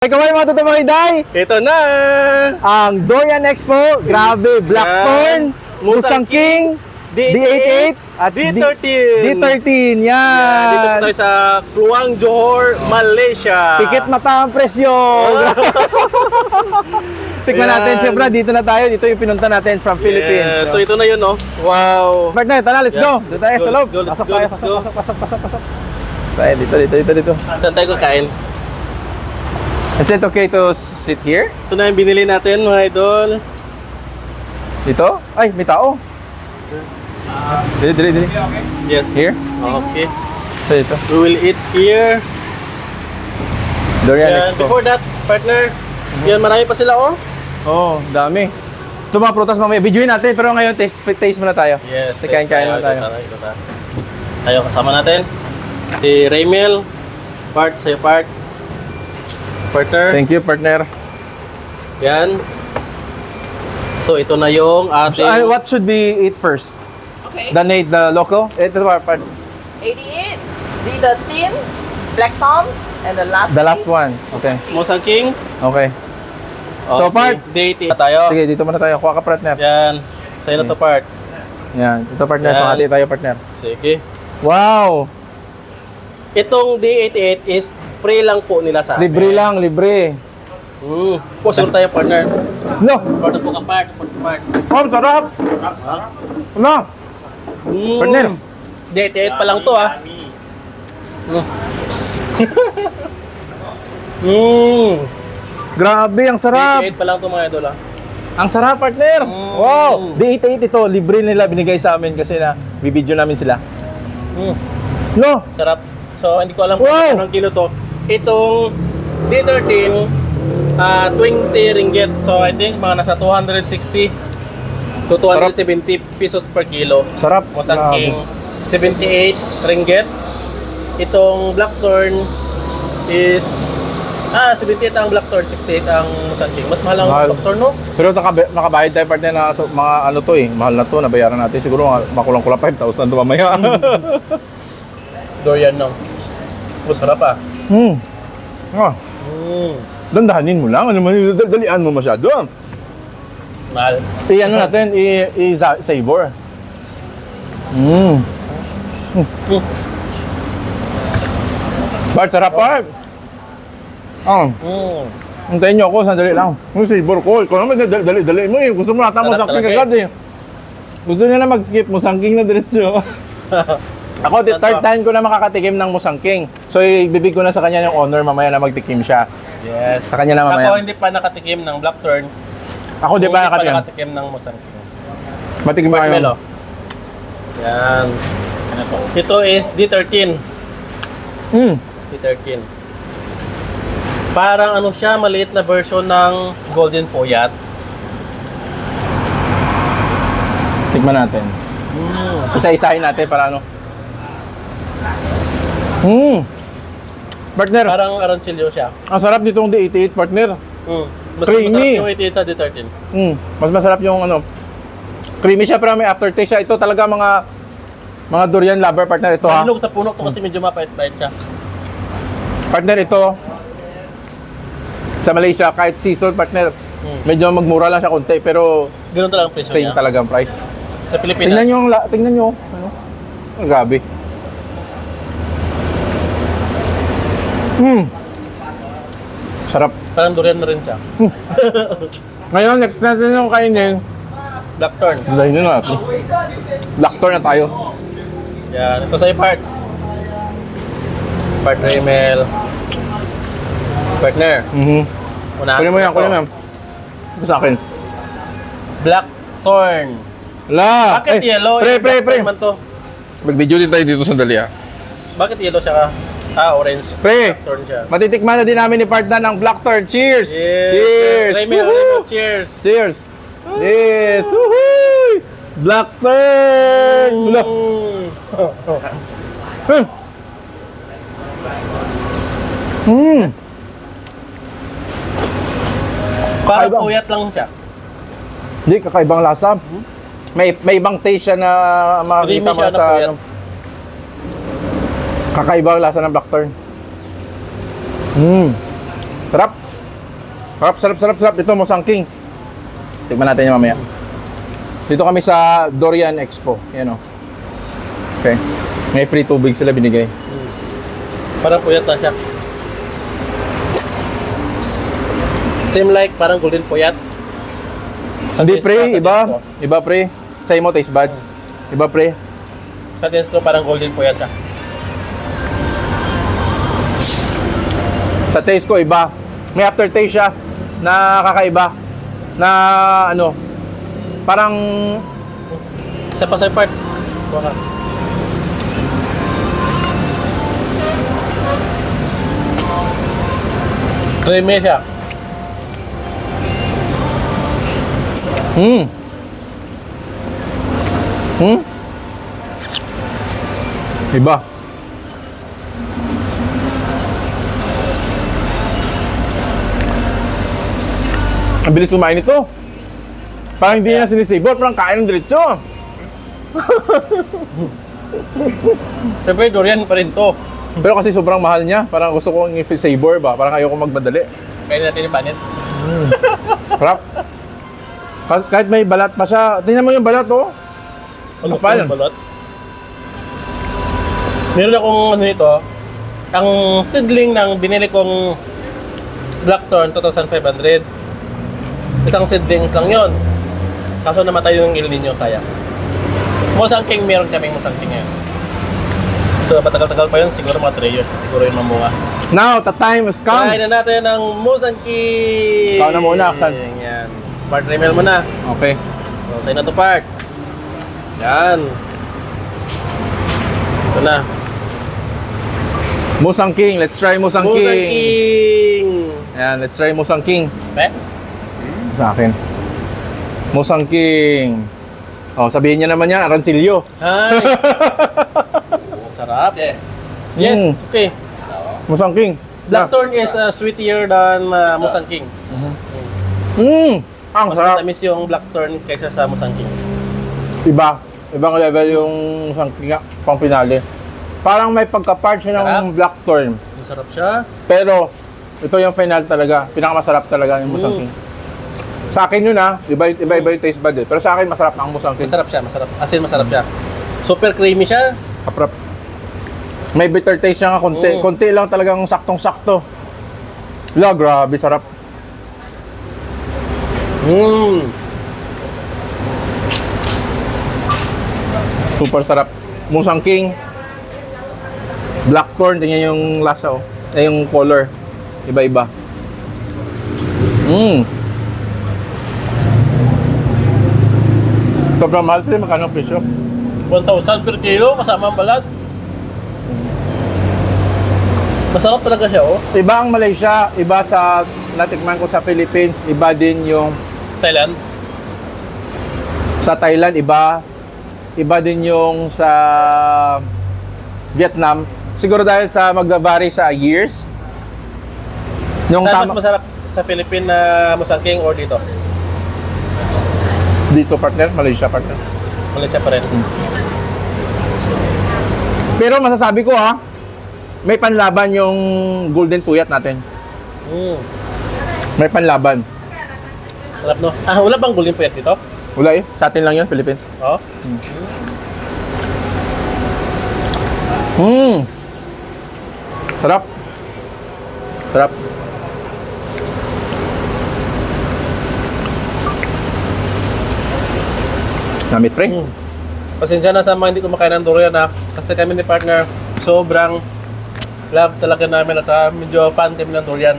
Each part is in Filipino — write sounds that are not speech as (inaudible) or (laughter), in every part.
Ay, kaway mga totoo mga iday! Ito na! Ang Dorian Expo, grabe, Blackthorn, Musang King, D88, at D13. D13, yan! Yan, Dito po tayo sa Kluang Johor, Malaysia. Tikit mata ang presyo! (laughs) Tikman Ayan. natin, siyempre, dito na tayo. Dito yung pinunta natin from Philippines. Yes. So ito na yun, no? Wow! Partner, tara, let's Yes, go! let's Dito tayo go, sa loob. let's go, let's Pasok go, tayo, let's pasok, go. pasok, pasok, pasok, pasok. Tayo, dito, dito, dito, dito. Saan tayo kakain? Is it okay to sit here? Ito na yung binili natin, mga idol. Dito? Ay, may tao. Dito, dito, dito. Yes. Here? Okay. Ito, dito. We will eat here. Dorian Yan. Expo. Before that, partner, yan, marami pa sila, oh. Oo, oh, dami. Ito mga prutas mamaya. Videoin natin, pero ngayon taste, taste muna tayo. Yes. Kasi kain-kain na tayo. Ito, ito, ito. Tayo kasama natin. Si Raymel. Part, sa'yo part. Partner. Thank you, partner. Yan. So, ito na yung So, ating... uh, what should we eat first? Okay. The Nate, the loco? Ito ba, part, 88, the, the tin, black tom, and the last the last one. one. Okay. Musang King. Okay. So, part- Date tayo. Sige, dito muna tayo. Kuha ka, partner. Yan. Sa'yo na to part. Yan. Ito, partner. Yan. Pakati tayo, partner. Sige. Wow! Itong D88 is free lang po nila sa amin. Libre lang, libre. Hmm. Po, siguro tayo partner. No! Part po ka part. Part part. Oh, sarap! Ano? Hmm. Partner. D88 pa lang to ah. Hmm. Hmm. (laughs) Grabe, ang sarap! D88 pa lang to mga idol ah. Ang sarap, partner! Mm. Wow! D88 ito, libre nila binigay sa amin kasi na bibidyo namin sila. Hmm. No! Sarap. So, hindi ko alam kung Wow! anong kilo to. Itong D13, ah 20 ringgit. So, I think mga nasa 260 to 270 pesos per kilo. Sarap. Mosang. King, 78 ringgit. Itong Blackthorn is Ah, 78 ang Blackthorn, 68 ang Mosang King. Mas mahal ang Mahal. Blackthorn, no? Pero nakabe- nakabayad tayo partner na so, mga ano to eh, mahal na to, nabayaran natin. Siguro makulang-kulang 5,000 to mamaya. Dorian, (laughs) no? Masarap ah. Hmm. Ah, Mm. dandahanin mo lang. Ano man, dal- dalian mo masyado. Mahal. I-ano natin, i- i-savor. Mm. Mm. Bart, sarap Bart. Ah, Mm. hintayin niyo ako, sandali lang. Yung savor ko, ikaw naman dali, dali, dali mo eh. Gusto mo nata mo Sarap sangking talaga agad eh. Gusto niya na mag-skip mo sangking na diretso. (laughs) Ako, the third time ko na makakatikim ng musangking. So, ibibig ko na sa kanya yung honor mamaya na magtikim siya. Yes. Sa kanya na mamaya. Ako hindi pa nakatikim ng Blackthorn. Ako, di ba Hindi pa nakatikim? nakatikim ng Mosang King. Matikim ba kayo? Yan. Ito is D13. Hmm. D13. Parang ano siya, maliit na version ng Golden Poyat. Tikman natin. Mm. Isa-isahin natin para ano. Hmm. Partner, Parang arancillo siya. ang sarap nitong D88 partner. Mm. Mas Creamy. masarap yung 88 sa D13. Hmm. Mas masarap yung ano. Creamy siya pero may aftertaste siya. Ito talaga mga mga durian lover partner ito ha. Mahinog sa puno to kasi medyo mapait-pait siya. Partner ito sa Malaysia kahit sea salt partner Mm. medyo magmura lang siya konti pero Ganun talaga ang presyo same niya. talagang price. Sa Pilipinas. Tingnan niyo ang la- tingnan niyo ano. Ang grabe. Hmm. Sarap. Parang durian na rin siya. Ngayon, next natin yung kainin. Blackthorn. Dahil na natin. Blackthorn na tayo. Yan. Ito sa'yo part. Part Raymel. Partner. Mhm. Unahan Kunin mo yan, kunin mo yan. Ito sa akin. Blackthorn. La! Bakit eh, yellow? Pre, pre, pre. Blackthorn man to. Mag-video din tayo dito sandali ah. Bakit yellow siya ka? Ah, orange. Pre, Blackthorn siya. matitikman na din namin ni Partner ng Blackthorn. Cheers! Yes. Cheers! Raymel, cheers. Cheers! Yes! Woohoo! Blackthorn! Mm. (laughs) Hmm. Hmm. Parang Kakaibang. puyat lang siya. Hindi, kakaibang lasa. May may ibang taste siya na makikita Creamy mo siya na sa puyat. ano. Kakaibang lasa ng blackthorn. Hmm. Sarap. Sarap, sarap, sarap, sarap. Ito, Musang King. Tikman natin yan mamaya. Dito kami sa Dorian Expo. Yan o. Okay. May free tubig sila binigay. Parang puyat na siya. Same like parang golden puyat. Sa Hindi pre, iba. Iba pre. Sa mo taste buds. Iba pre. Sa taste ko parang golden puyat siya. Sa taste ko iba. May aftertaste siya na kakaiba. Na ano, parang sa part. Kuha ka. Creamy siya. hmm. Hmm? Iba. Ang bilis kumain ito. Parang hindi na sinisibot, parang kain ng diretso. (laughs) Siyempre, durian pa rin to. Pero kasi sobrang mahal niya, parang gusto kong i-savor ba, parang ayoko magmadali. Kaya natin yung banit. Sarap. Kahit- Kahit may balat pa siya, tingnan mo yung balat oh. Ano pa balot? Meron akong ano ito, ang seedling ng binili kong Blackthorn 2,500. Isang seedlings lang yon. Kaso namatay yung El Nino, sayang. Musangking meron kaming musangking ngayon. So, patagal-tagal pa yun, siguro mga 3 years pa siguro yung mamunga. Now, the time has come. Kain na natin ng musangking! Ikaw na muna, Aksan. Yan. Part Remel mo na. Okay. So, sa'yo na to part. Yan. Ito na. Musang King, let's try Musang, Musang King. King! Ayan, let's try Musang King. Eh? Sa akin. Musang King. Oh, sabihin niya naman yan, Arancilio. Hi! (laughs) Sarap. Yes, Mm. it's okay. Musang King. Blackthorn is uh, sweeter than uh, Musang King. Mm. Ang Mas sarap. matamis yung Blackthorn kaysa sa Musang King. Iba. Ibang level yung Musang King nga, pang pinali. Parang may pagka-part siya ng Sarap. Blackthorn. Masarap siya. Pero, ito yung final talaga. Pinakamasarap talaga yung Musang Mm. King. Sa akin yun ha, iba, iba, iba yung taste bud eh. Pero sa akin, masarap ang Musang King. Masarap siya, masarap. As in, masarap siya. Super creamy siya. Kaprap. May bitter taste siya nga konti. Mm. Konti lang talagang saktong-sakto. La, grabe, sarap. Mmm. Super sarap. Musang King. Blackthorn, tingnan yung lasa oh. Eh, yung color. Iba-iba. Mmm. Sobrang mahal ito. Magkano ang presyo? 1,000 per kilo kasama ang balat. Masarap talaga siya, oh. Iba ang Malaysia, iba sa natikman ko sa Philippines, iba din yung Thailand. sa Thailand, iba. Iba din yung sa Vietnam. Siguro dahil sa magbavari sa years. Yung Saan mas tama, masarap sa Philippine na Musang King or dito? Dito partner, Malaysia partner. Malaysia pa rin. Pero masasabi ko ha, may panlaban yung golden puyat natin. Mm. May panlaban. Sarap, no? Ah, wala bang golden puyat dito? Wala eh, sa atin lang yun, Philippines. Oh. Mmm. Sarap. Sarap. Namit pre. Mm. Pasensya na sa mga hindi kumakain ng durian na kasi kami ni partner sobrang love talaga namin at saka medyo fan team ng durian.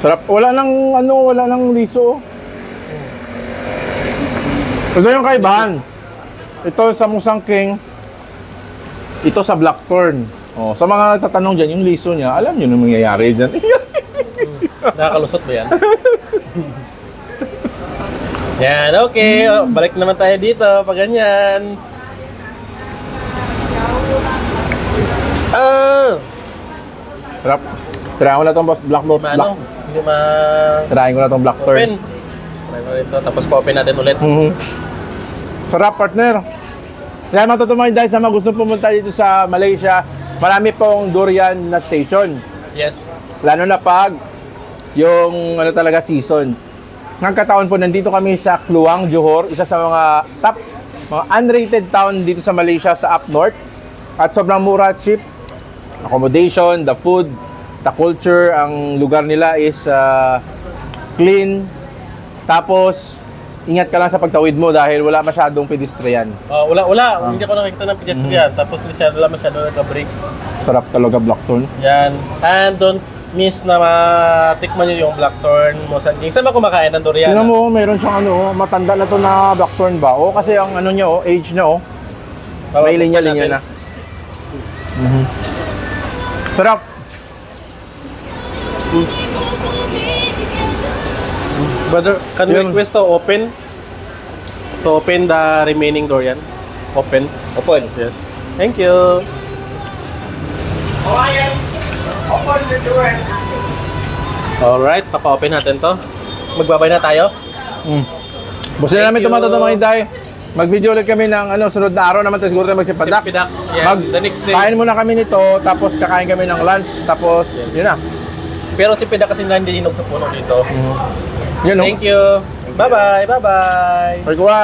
Sarap. Wala nang ano, wala nang liso. Ito yung kaibahan. Ito sa Musang King. Ito sa Blackthorn. Oh, sa mga nagtatanong dyan, yung liso niya, alam niyo na mangyayari dyan. Nakakalusot ba yan? (laughs) yan, okay. O, Balik naman tayo dito pag ganyan. Oh! Sarap. Tirahan ko na itong Blackthorn. Maano? Black. Hindi ma... Tirahin ko na itong Blackthorn. Open. Try mo rito, tapos pa-open natin ulit. Mhm. Sarap, partner. Kaya matutumahin dahil sa mga gusto pumunta dito sa Malaysia, marami pong durian na station. Yes. Lalo na pag yung ano talaga season. Ngagkataon po, nandito kami sa Kluang, Johor, isa sa mga top, mga unrated town dito sa Malaysia sa up north. At sobrang mura, cheap. Accommodation, the food, the culture, ang lugar nila is ah, clean. Tapos, ingat ka lang sa pagtawid mo dahil wala masyadong pedestrian. Oh, wala, wala. Hindi ako nakikita ng pedestrian. Tapos hindi siya wala masyado nagka-break. Sarap talaga Blackthorn. Yan. And don't miss na matikman nyo yung blackthorn mo sa Saan ba kumakain ng durian? Tingnan mo, meron siyang ano, matanda na to na Blackthorn ba? O kasi ang ano niya, oh, age niya, oh. Bawal May linya-linya na. Mhm. Sarap. Brother, can we Yun. request to open? To open the remaining durian? Open? Open. Yes. Thank you. Alright, papa-open natin to. Magbabay na tayo. Mm. Gusto na namin tumato mga hinday. Mag-video ulit kami ng ano, sunod na araw naman, tapos siguro tayo magsipadak. Sipidak. Yeah, Mag, the next day. kain muna kami nito, tapos kakain kami ng lunch, tapos yun na. Pero si Pida kasi hindi hinog sa puno dito. Yun, no? Thank you. Bye-bye. Bye-bye. Pagkuha.